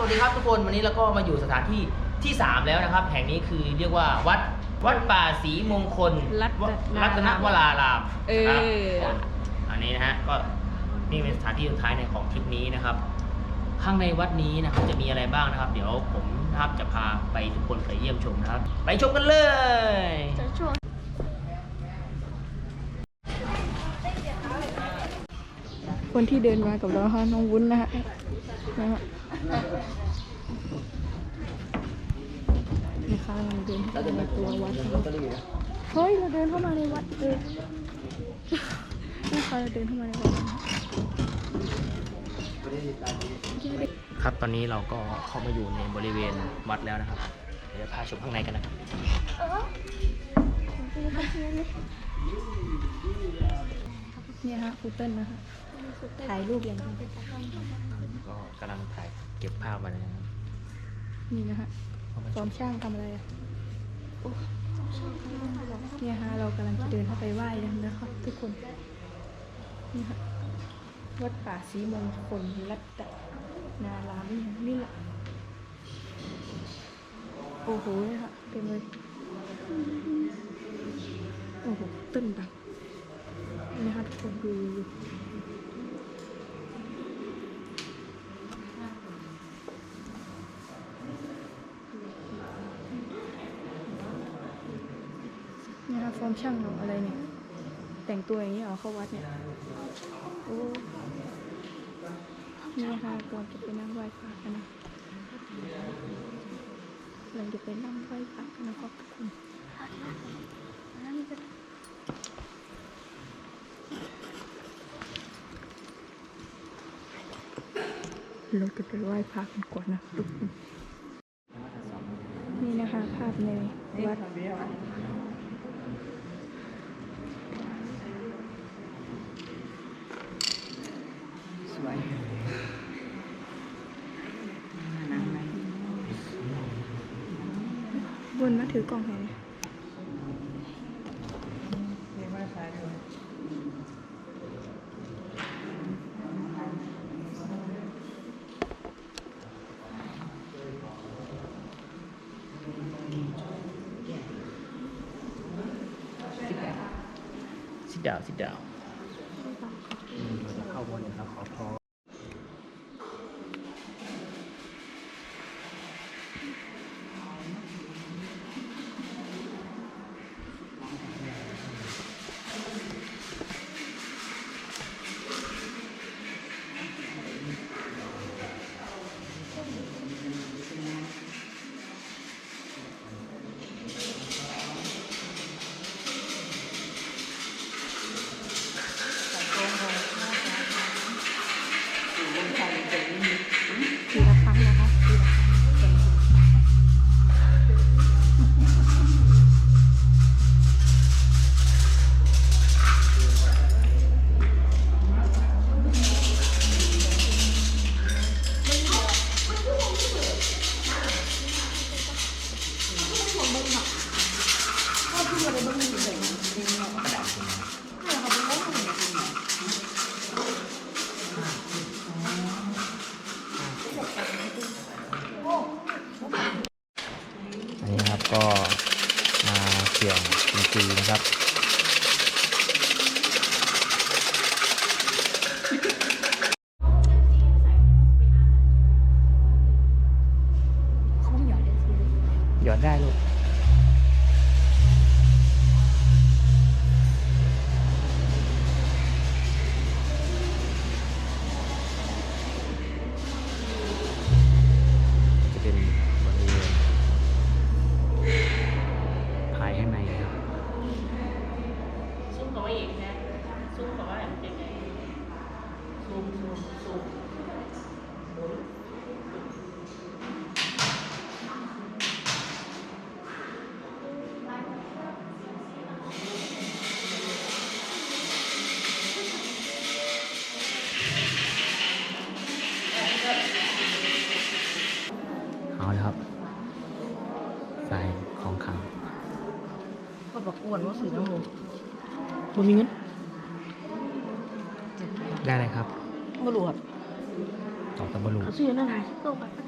สวัสดีครับทุกคนวันนี้เราก็มาอยู่สถานที่ที่ 3 แล้วนะครับ แห่งนี้คือเรียกว่าวัดวัดป่าศรีมงคลรัตนรัตนวรารามเออครับอันนี้นะฮะก็นี่เป็นสถานที่สุดท้ายในของทริปนี้นะครับ ข้างในวัดนี้นะครับจะมีอะไรบ้างนะครับ เดี๋ยวผมนะครับจะพาไปทุกคนไปเยี่ยมชมนะครับ ไปชมกันเลยคนที่เดินมากับเราค่ะน้องวุ้นนะฮะ นะฮะนี่ค่ะเราเดินเข้าไปในตัววัดนะคะเฮ้ยเราเดินเข้ามาในวัดเลยนี่ค่ะเราเดินเข้ามาในวัดนะคะครับตอนนี้เราก็เข้ามาอยู่ในบริเวณวัดแล้วนะครับเดี๋ยวจะพาชมข้างในกันนะครับเนี่ยฮะครูเติ้ลนะคะถ่ายรูปอย่างเดียวก็กำลังถ่าย เก็บภาพไว้นะครับนี่นะฮะซ้อมช่างทำอะไรอะโอ้เนี่ยฮะเรากำลังจะเดินเข้าไปไหว้กันนะคะทุกคนนี่ฮะวัดป่าศรีมงคลรัตนารามนี่ฮะนี่แหละโอ้โหเนี่ยฮะเต็มเลยโอ้โหตึ้นบังนี่ฮะทุกคนดู อมช่างเราอะไรเนี่ย แต่งตัวอย่างนี้เหรอเข้าวัดเนี่ย โอ้นี่ค่ะก่อนจะไปนั่งไหว้พระกันนะเราจะไปนั่งไหว้พระกันนะครับทุกคนเราจะไปไหว้พระกันก่อนนะทุกคนนี่นะคะภาพในวัด บนมาถือก งจริงๆนะครับเขาไม่หยอดเลยสิหยอดได้ลูก เอาเลยครับสายของขลังก็บอกอ้วนว่าสื่อน้ำมูกบ่มีเงินได้เลยครับไม่รู้ครับอ๋อกับบรูเขาซื้อนั่นไงก็แบบก็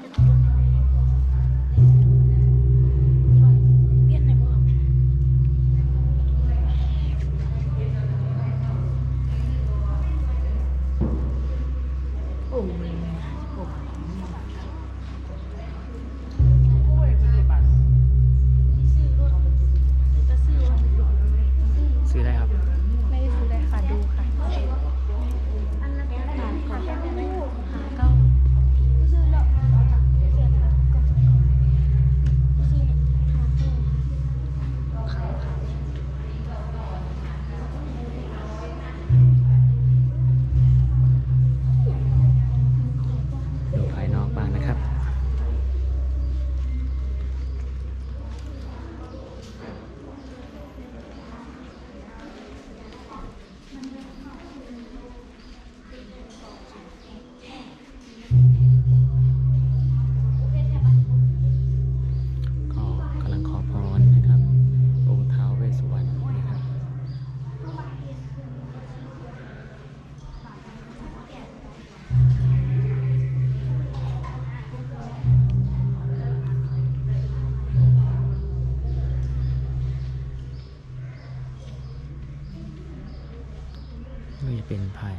จะเป ภาย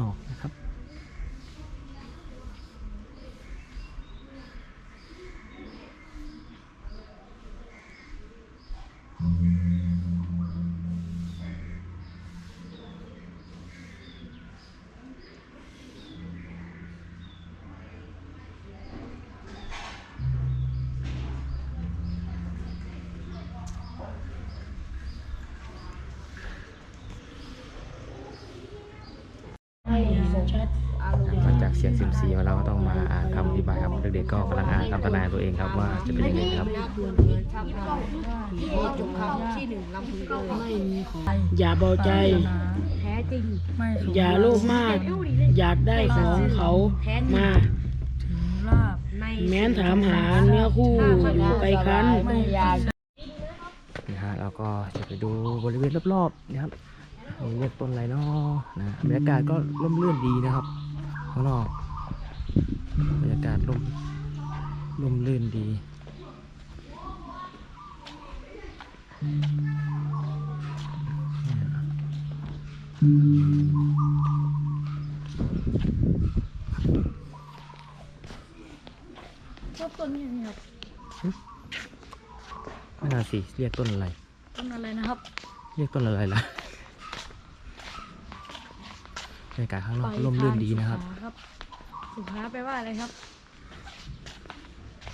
นอกนะครับ ให้ชัดอารมณ์หลังจากเสียงซิมซีมาแล้วก็ต้องมาอ่านคำอธิบายครับเด็กๆก็กำลังอ่านคำทำนายตัวเองครับว่าจะเป็นยังไงนะครับจุกเขาที่หนึ่งลำพึงเลยไม่มีของอย่าเบาใจแท้จริงไม่อย่าโลภมาก อยากได้ของเขามาในแม้นถามหาเนื้อคู่ไปคันนะฮะเราก็จะไปดูบริเวณรอบๆนะครับมี เรียกต้นอะไรเนาะนะบรรยากาศก็ร่มรื่นดีนะครับข้างนอกบรรยากาศร่มร่มรื่นดีชอบต้นนี้ครับไม่น่าสิเรียกต้นอะไร ต้นอะไรนะครับ เรียกต้นอะไรล่ะ บรรยากาศข้างนอกร่มรื่นดีนะครับสุขาครับ สุขาแปลว่าอะไรครับ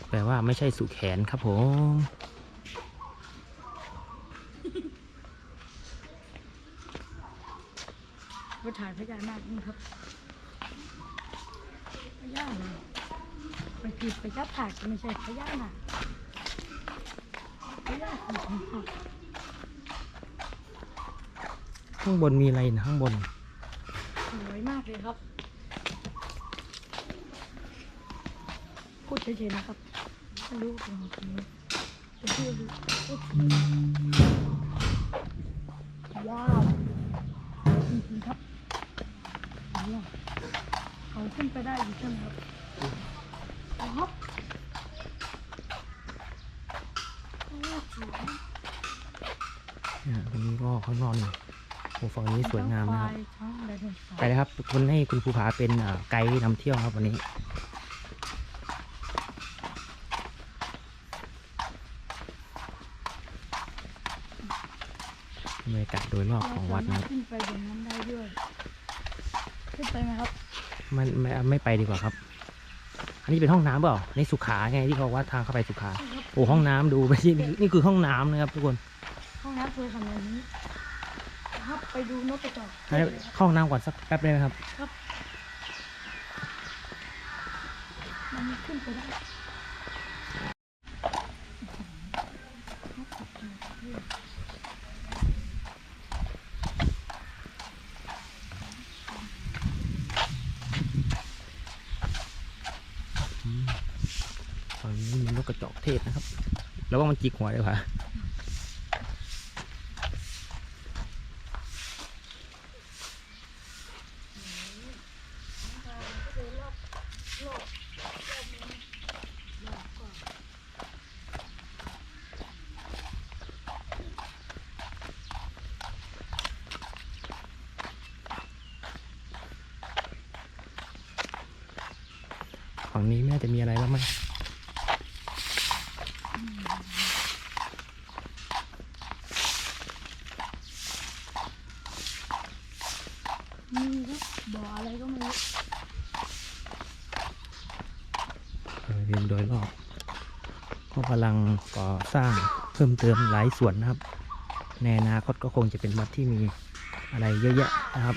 แปลว่าไม่ใช่สุแขนครับผมไปถ่ายพญานาคนี่ครับพญานาคไปผิดไปจับถ่ายก็ไม่ใช่พญานาคพญานาคของเขาข้างบนมีอะไรนะข้างบนส วยมากเลยครับ พูดเฉยๆนะครับไม่รู้ของใครจะพูดพูดว้าวจริงๆครับว้เขาขึ้นไปได้อยู่ใช่ไหมครับครับเนี่ยตรงนี้ก็ข้างนอกนี่ โอ้ฝั่งนี้สวยงามนะครับทั้งไดโนเสาร์ไปเลยครับคนให้คุณภูผาเป็นอ่าไกด์นำเที่ยวครับวันนี้บรรยากาศโดยรอบของวัดนะครับขึ้นไปบนนั้นได้ด้วยขึ้นไปไหมครับไม่ไม่ไม่ไปดีกว่าครับ อันนี้เป็นห้องน้ำเปล่าในสุขาไงที่เขาว่าทางเข้าไปสุขาโอ้ห้องน้ำดูไม่ใช่นี่นี่คือห้องน้ำนะครับทุกคน ห้องน้ำสวยขนาดนี้ ครับไปดูนกกระจอกให้เข้าห้องน้ำก่อนสักแป๊บได้ไหมครับ มันขึ้นไปได้ตอนนี้มีนกกระจอกเทศนะครับ แล้วว่ามันจิกหัวเลยว่ะ ฝั่งนี้ไม่น่าจะมีอะไรแล้วมั้งนี่ครับบ่ออะไรก็ไม่รู้บริเวณโดยรอบก็กำลังก่อสร้างเพิ่มเติมหลายส่วนนะครับ ในอนาคตก็คงจะเป็นวัดที่มีอะไรเยอะแยะนะครับ